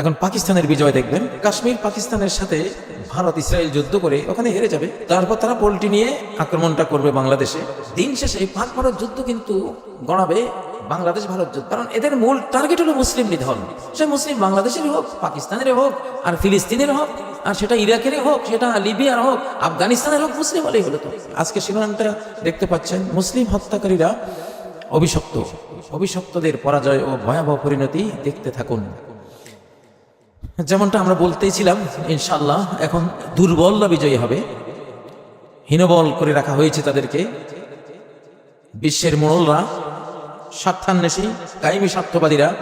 এখন পাকিস্তানের বিজয় দেখবেন। কাশ্মীর পাকিস্তানের সাথে ভারত ইসরায়েল যুদ্ধ করে ওখানে হেরে যাবে। তারপর তারা পোল্টি নিয়ে আক্রমণটা করবে বাংলাদেশে। দিন শেষে পাক ভারত যুদ্ধ কিন্তু গড়াবে বাংলাদেশ ভারত যুদ্ধ। কারণ এদের মূল টার্গেট হলো মুসলিম নিধন। সে মুসলিম বাংলাদেশেরই হোক পাকিস্তানের হোক, আর ফিলিস্তিনের হোক, আর সেটা ইরাকেরই হোক, সেটা লিবিয়ার হোক, আফগানিস্তানের হোক, মুসলিম হলেই হলো তো। আজকে শিরোনামটা দেখতে পাচ্ছেন, মুসলিম হত্যাকারীরা অভিশপ্ত। অভিশপ্তদের পরাজয় ও ভয়াবহ পরিণতি দেখতে থাকুন। যেমনটা আমরা বলতেইছিলাম ইনশাল্লাহ এখন দুর্বলরা বিজয়ী হবে। হীনবল করে রাখা হয়েছে তাদেরকে। বিশ্বের মোড়লরা স্বার্থান্বেষী, কায়েমি স্বার্থবাদীরা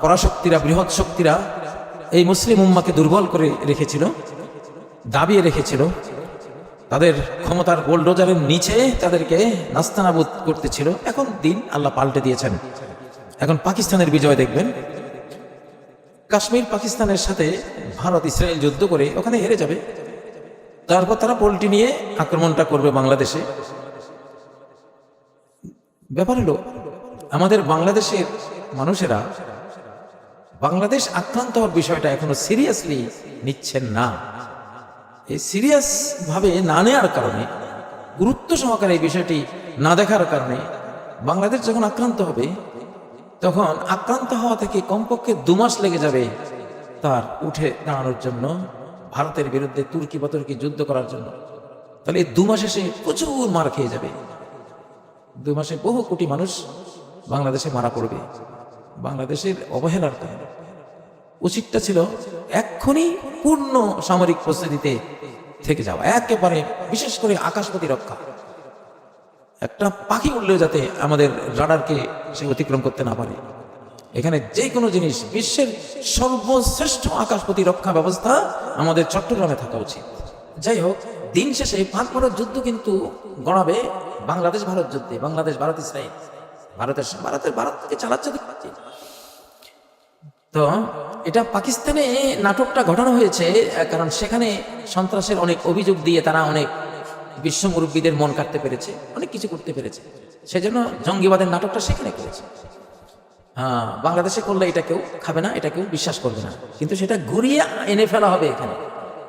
পরাশক্তিরা, বৃহৎ শক্তিরা এই মুসলিম উম্মাকে দুর্বল করে রেখেছিল, দাবিয়ে রেখেছিল। তাদের ক্ষমতার বোল্ডোজারের নিচে তাদেরকে নাস্তানাবুদ করতেছিল। এখন দিন আল্লাহ পাল্টে দিয়েছেন। এখন পাকিস্তানের বিজয় দেখবেন। কাশ্মীর পাকিস্তানের সাথে ভারত ইসরায়েল যুদ্ধ করে ওখানে হেরে যাবে। তারপর তারা পোল্টি নিয়ে আক্রমণটা করবে বাংলাদেশে। ব্যাপার হলো, আমাদের বাংলাদেশের মানুষেরা বাংলাদেশ আক্রান্ত হওয়ার বিষয়টা এখনও সিরিয়াসলি নিচ্ছেন না। এই সিরিয়াস ভাবে না নেওয়ার কারণে, গুরুত্ব সহকারে এই বিষয়টি না দেখার কারণে বাংলাদেশ যখন আক্রান্ত হবে তখন আক্রান্ত হওয়া থেকে কমপক্ষে দু মাস লেগে যাবে তার উঠে দাঁড়ানোর জন্য ভারতের বিরুদ্ধে তুর্কি বতর্কি যুদ্ধ করার জন্য। তাহলে এই দু মাসে সে প্রচুর মার খেয়ে যাবে। দু মাসে বহু কোটি মানুষ বাংলাদেশে মারা পড়বে। বাংলাদেশের অবহেলার কারণে। উচিতটা ছিল এক্ষুনি পূর্ণ সামরিক প্রস্তুতিতে থেকে যাওয়া। একেবারে বিশেষ করে আকাশপতি প্রতিরক্ষা একটা পাখি উঠলেও যাতে আমাদের রাডারকে সে অতিক্রম করতে না পারে। এখানে যে কোনো জিনিস বিশ্বের সর্বশ্রেষ্ঠ আকাশ প্রতিরক্ষা ব্যবস্থা আমাদের চট্টগ্রামে থাকা উচিত। যাই হোক, দিন শেষে পাক ভারত যুদ্ধ কিন্তু গড়াবে বাংলাদেশ ভারত যুদ্ধে। বাংলাদেশ, ভারত, ইসরায়েল। ভারতের ভারতের ভারত থেকে চালাচ্ছে তো এটা পাকিস্তানে নাটকটা ঘটানো হয়েছে, কারণ সেখানে সন্ত্রাসের অনেক অভিযোগ দিয়ে তারা অনেক বিশ্ব মুরব্বীদের মন কাটতে পেরেছে, অনেক কিছু করতে পেরেছে। সেজন্য জঙ্গিবাদের নাটকটা সেখানে করেছে। হ্যাঁ বাংলাদেশে করলে এটা কেউ খাবে না, এটা কেউ বিশ্বাস করবে না। কিন্তু সেটা ঘুরিয়ে এনে ফেলা হবে এখানে।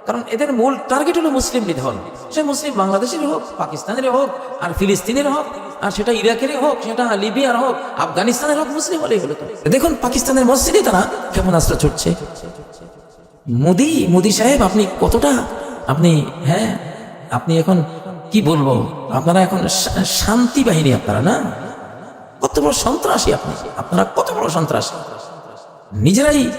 কারণ এদের মূল টার্গেট হলো মুসলিম নিধন। সে মুসলিম বাংলাদেশেরই হোক পাকিস্তানের হোক, আর ফিলিস্তিনের হোক, আর সেটা ইরাকেরই হোক, সেটা লিবিয়ার হোক, আফগানিস্তানের হোক, মুসলিম হলেই হলো তো। দেখুন, পাকিস্তানের মসজিদে তারা আশ্রয় ছুটছে। মোদি মোদি সাহেব, আপনি কতটা, আপনি হ্যাঁ আপনি এখন কি বলব? আপনারা এখন শান্তি বাহিনী আপনারা, না? কত বড় সন্ত্রাসী আপনি। আপনারা কত বড় সন্ত্রাসী। নিজেরাই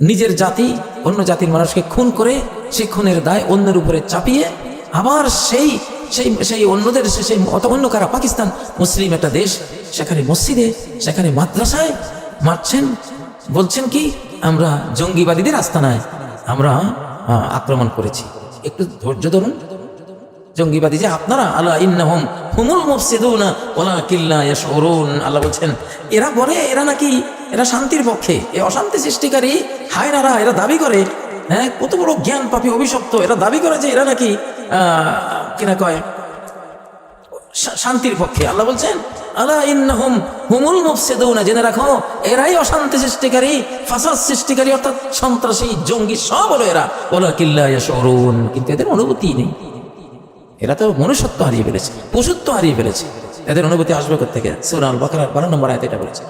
নিজের জাতি, অন্য জাতির মানুষকে খুন করে সে খুনের দায় অন্যের উপরে চাপিয়ে আবার সেই সেই সেই অন্যদের সেই অত- অন্য কারা? পাকিস্তান মুসলিম একটা দেশ, সেখানে মসজিদে, সেখানে মাদ্রাসায় মারছেন। বলছেন কি, আমরা জঙ্গিবাদীদের আস্তানায় আমরা আক্রমণ করেছি। একটু ধৈর্য ধরুন। জঙ্গিবাদী যে আপনারা আল্লাহ ইন্নাহুম হুমুল মুফসিদুনা ওয়ালাকিল্লা ইয়াশউরুন আল্লাহ বলছেন এরা বলে এরা নাকি এরা শান্তির পক্ষে এই অশান্তি সৃষ্টিকারী হায় হায়নারা এরা দাবি করে হ্যাঁ কত বড় জ্ঞান পাপী অভিশপ্ত এরা দাবি করে যে এরা নাকি আহ, কিনা কয় শান্তির পক্ষে। আল্লাহ বলছেন আলা ইন্নাহুম হুমুল মুফসিদুনা, জেনে রাখো, এরাই অশান্তি সৃষ্টিকারী, ফাসাদ সৃষ্টিকারী, অর্থাৎ সন্ত্রাসী, জঙ্গি, সব হলো এরা। ওয়ালাকিল্লা ইয়াশউরুন। কিন্তু এদের অনুভূতি নেই। এরা তো মনুষ্যত্ব হারিয়ে ফেলেছে, পশুত্ব হারিয়ে ফেলেছে। এদের অনুভূতি আসবে থেকে সুরাল বাকরার বারো নম্বর আয়তে এটা বলেছে।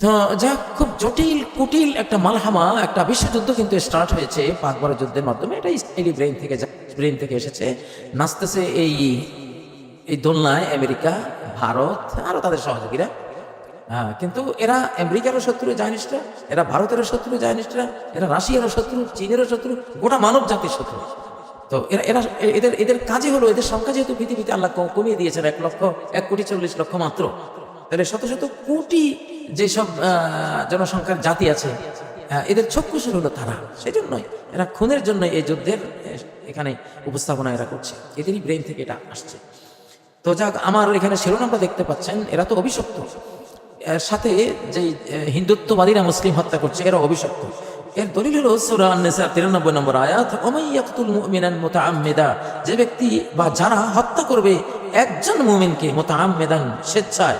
তো যা খুব জটিল, কুটিল একটা মালহামা, একটা বিশ্বযুদ্ধ কিন্তু স্টার্ট হয়েছে। ভারত যুদ্ধের মাধ্যমে এটা ইসরায়েলি ব্রেন থেকে ব্রেন থেকে এসেছে। নাচতেছে এই এই দোলনায় আমেরিকা, ভারত, আরও তাদের সহযোগীরা। হ্যাঁ কিন্তু এরা আমেরিকারও শত্রু জায়নিস্টরা এরা ভারতেরও শত্রু জায়নিস্টরা এরা রাশিয়ারও শত্রু, চীনেরও শত্রু, গোটা মানব জাতির শত্রু। তো এরা এরা, এদের এদের কাজে হলো, এদের সংখ্যা যেহেতু পৃথিবীতে আল্লাহ কমিয়ে দিয়েছেন এক লক্ষ, এক কোটি চল্লিশ লক্ষ মাত্র। তাহলে শত শত কোটি যেসব জনসংখ্যার জাতি আছে এদের চক্ষুসুর হলো তারা। সেই জন্যই এরা খুনের জন্য এই যুদ্ধের এখানে উপস্থাপনা এরা করছে। এদেরই ব্রেন থেকে এটা আসছে। তো যাক, আমার এখানে শিরোনামটা দেখতে পাচ্ছেন, এরা তো অভিশপ্ত। এর সাথে যে হিন্দুত্ববাদীরা মুসলিম হত্যা করছে এরা অভিশপ্ত। এর দলিল হলো সূরা আন-নিসা 93 নম্বর আয়াত, ওমাই ইয়াকতুল মুমিনান মুতাআম্মিদা যে ব্যক্তি বা যারা হত্যা করবে, একজন মুমিনকে মুতাআম্মিদান স্বেচ্ছায়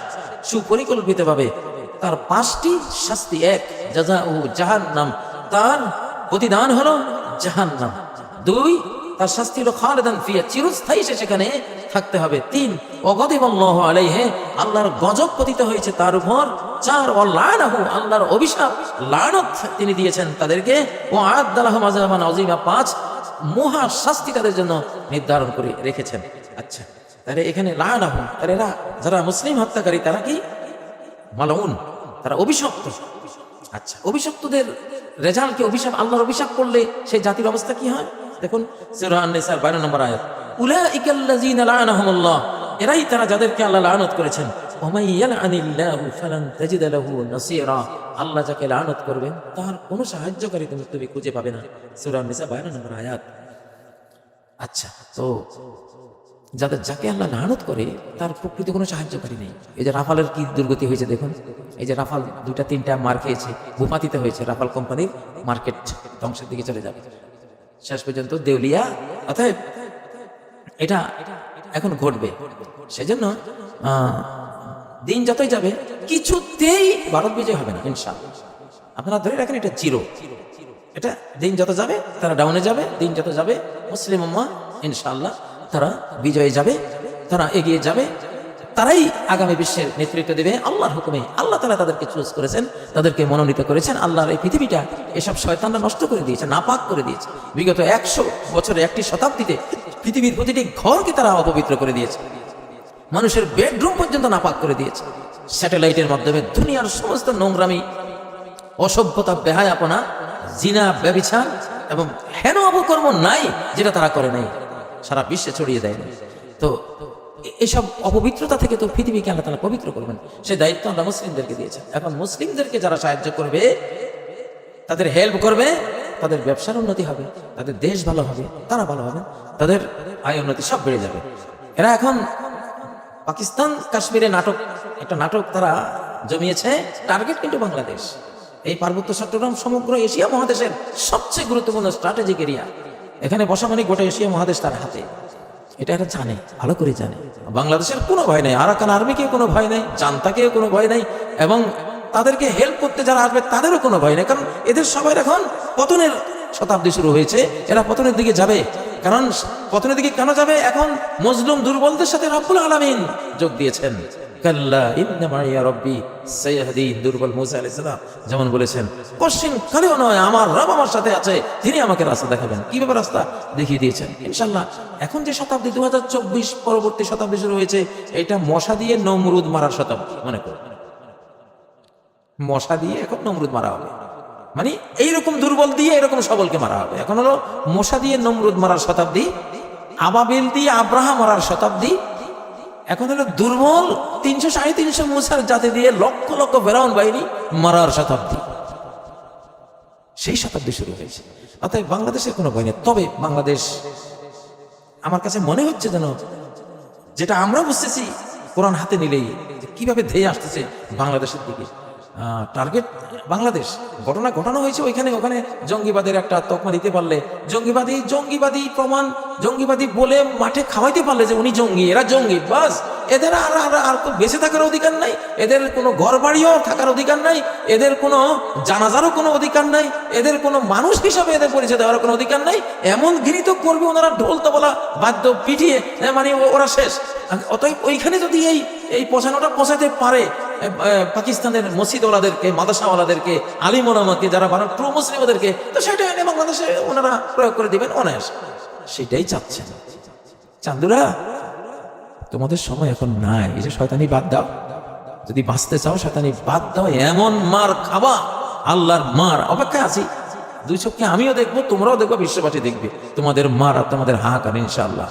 সুপরিকল্পিতভাবে তার পাঁচটি শাস্তি এক ও জাহান্নাম তার প্রতিদান হলো জাহান্নাম। দুই, তার শাস্তি হলো খালেদান ফিয়া, চিরস্থায়ী সে সেখানে থাকতে হবে। তিন অগদিবল্লাহ আলাইহে, আল্লাহর গজব পতিত হয়েছে তার উপর। চার ও লানাহু আল্লাহর অভিশাপ, লানত তিনি দিয়েছেন তাদেরকে। ও আদালাহ মাজামান অজিমা পাঁচ, মহা শাস্তি তাদের জন্য নির্ধারণ করে রেখেছেন। আচ্ছা তাহলে এখানে লানাহু, তাহলে এরা যারা মুসলিম হত্যাকারী, তারা কি? মালাউন, তারা অভিশপ্ত। আচ্ছা অভিশপ্তদের রেজাল্টকে, অভিশাপ, আল্লাহর অভিশাপ করলে সেই জাতির অবস্থা কি হয়? দেখুন, সূরা আন-নিসার 12 নম্বর আয়াত। উলাইকাল্লাযীনা লা'নাহুমুল্লাহ, এরাই তারা যাদেরকে আল্লাহ লানত করেছেন। ওমাই ইয়ালআনিল্লাহু ফালান তাজিদ লাহু নাসীরা, আল্লাহ যাকে লানত করবেন তার কোনো সাহায্যকারী তুমি তুমি খুঁজে পাবে না। সূরা আন-নিসা 12 নম্বর আয়াত। আচ্ছা তো যাদের যাকে আল্লাহ লানত করে, তার প্রকৃতি কোনো সাহায্যকারী নেই। এই যে রাফালের কি দুর্গতি হয়েছে দেখুন। এই যে রাফাল দুইটা, তিনটা মার খেয়েছে ভূপাতিতে হয়েছে রাফাল কোম্পানির মার্কেট ধ্বংসের দিকে চলে যাবে। শেষ পর্যন্ত দেউলিয়া, অতএব এটা এখন ঘটবে। সেজন্য দিন যতই যাবে, কিছুতেই ভারত বিজয় হবে না, ইনশাআল্লাহ। আপনারা ধরে রাখেন এটা জিরো। এটা দিন যত যাবে, তারা ডাউনে যাবে, দিন যত যাবে, মুসলিম উম্মা তারা বিজয়ে যাবে, তারা এগিয়ে যাবে, তারাই আগামী বিশ্বের নেতৃত্ব দেবে। আল্লাহর হুকুমে আল্লাহ তারা তাদেরকে চুজ করেছেন, তাদেরকে মনোনীত করেছেন আল্লাহর এই পৃথিবীটা এসব শয়তানরা নষ্ট করে দিয়েছে, নাপাক করে দিয়েছে। বিগত একশো বছরে একটি শতাব্দীতে পৃথিবীর প্রতিটি ঘরকে তারা অপবিত্র করে দিয়েছে। মানুষের বেডরুম পর্যন্ত নাপাক করে দিয়েছে। স্যাটেলাইটের মাধ্যমে দুনিয়ার সমস্ত নোংরামি, অসভ্যতা বেহায় আপনা জিনা, ব্যবিচার এবং হেন অপকর্ম নাই যেটা তারা করে নাই। সারা বিশ্বে ছড়িয়ে দেয় না তো এসব অপবিত্রতা থেকে তো পৃথিবীকে আল্লাহ তালা পবিত্র করবেন। সে দায়িত্ব আমরা মুসলিমদেরকে দিয়েছে এখন মুসলিমদেরকে যারা সাহায্য করবে, তাদের হেল্প করবে তাদের ব্যবসার উন্নতি হবে, তাদের দেশ ভালো হবে, তারা ভালো হবে, তাদের আয় উন্নতি সব বেড়ে যাবে। এরা এখন পাকিস্তান কাশ্মীরে নাটক, একটা নাটক তারা জমিয়েছে, টার্গেট কিন্তু বাংলাদেশ। এই পার্বত্য চট্টগ্রাম, সমগ্র এশিয়া মহাদেশের সবচেয়ে গুরুত্বপূর্ণ স্ট্র্যাটেজিক এরিয়া এখানে বসা মানে গোটা এশিয়া মহাদেশ তার হাতে। এটা এরা জানে, ভালো করে জানে। বাংলাদেশের কোনো ভয় নেই, আরাকান আর্মিকে কোনো ভয় নেই, জান্তাকেও কোনো ভয় নেই, এবং তাদেরকে হেল্প করতে যারা আসবে, তাদেরও কোনো ভয় নেই। কারণ এদের সবাই এখন পতনের শতাব্দী শুরু হয়েছে। এরা পতনের দিকে যাবে। কারণ পতনের দিকে কেন যাবে? এখন মজলুম দুর্বলদের সাথে রব্বুল আলামিন যোগ দিয়েছেন। দুর্বল মুসা আলাইহিস যেমন বলেছেন, কোশ্চিন কালেও নয়, আমার রব আমার সাথে আছে, তিনি আমাকে রাস্তা দেখাবেন। কীভাবে রাস্তা? দেখিয়ে দিয়েছেন। ইনশাআল্লাহ, এখন যে শতাব্দী দু হাজার চব্বিশ পরবর্তী শতাব্দী শুরু হয়েছে, এটা মশা দিয়ে নমরুদ মারার শতাব্দী, মনে করুন। মশা দিয়ে এখন নমরুদ মারা হবে। মানে এইরকম দুর্বল দিয়ে এরকম সবলকে মারা হবে। এখন হলো মশা দিয়ে নমরুদ মারার শতাব্দী, আবাবিল দিয়ে আব্রাহা মারার শতাব্দী। এখন হলো দুর্বল তিনশো সাড়ে তিনশো মুসার জাতি দিয়ে লক্ষ লক্ষ ফেরাউন বাহিনী মারার শতাব্দী। সেই শতাব্দী শুরু হয়েছে। অতএব বাংলাদেশের কোনো ভয় নেই। তবে বাংলাদেশ, আমার কাছে মনে হচ্ছে যেন, যেটা আমরা বুঝতেছি, কোরআন হাতে নিলেই কীভাবে ধেয়ে আসতেছে বাংলাদেশের দিকে। টার্গেট বাংলাদেশ। ঘটনা ঘটানো হয়েছে ওইখানে, ওখানে জঙ্গিবাদের একটা তকমা দিতে পারলে। জঙ্গিবাদী জঙ্গিবাদী প্রমাণ, জঙ্গিবাদী বলে মাঠে খাওয়াইতে পারলে যে উনি জঙ্গি, এরা জঙ্গি, বাস। এদের আর আর আর বেঁচে থাকার অধিকার নাই, এদের কোনো ঘর বাড়িও থাকার অধিকার নাই, এদের কোনো জানাজারও কোনো অধিকার নাই, এদের কোনো মানুষ হিসাবে এদের পরিচয় দেওয়ার কোনো অধিকার নাই। এমন ঘৃণিত করবে ওনারা ঢোল, তবলা, বাদ্য পিটিয়ে মানে ওরা শেষ। অতএব ওইখানে যদি এই এই পচানোটা পচাতে পারে পাকিস্তানের মসজিদওয়ালাদেরকে মাদাসাওয়ালাদেরকে আলিমোলামাকে, যারা বানান ট্রু মুসলিম ওদেরকে তো সেটা এনে বাংলাদেশে ওনারা প্রয়োগ করে দিবেন অনায়াস। সেটাই চাচ্ছেন। চান্দুরা, তোমাদের সময় এখন নাই। এই যে শয়তানি বাদ দাও। যদি বাঁচতে চাও, শয়তানি বাদ দাও। এমন মার খাবা, আল্লাহর মার। অপেক্ষা আছি। দুই চোখকে আমিও দেখব, তোমরাও দেখব, বিশ্ববাসী দেখবে। তোমাদের মার আর তোমাদের হাহাকার, ইনশাআল্লাহ।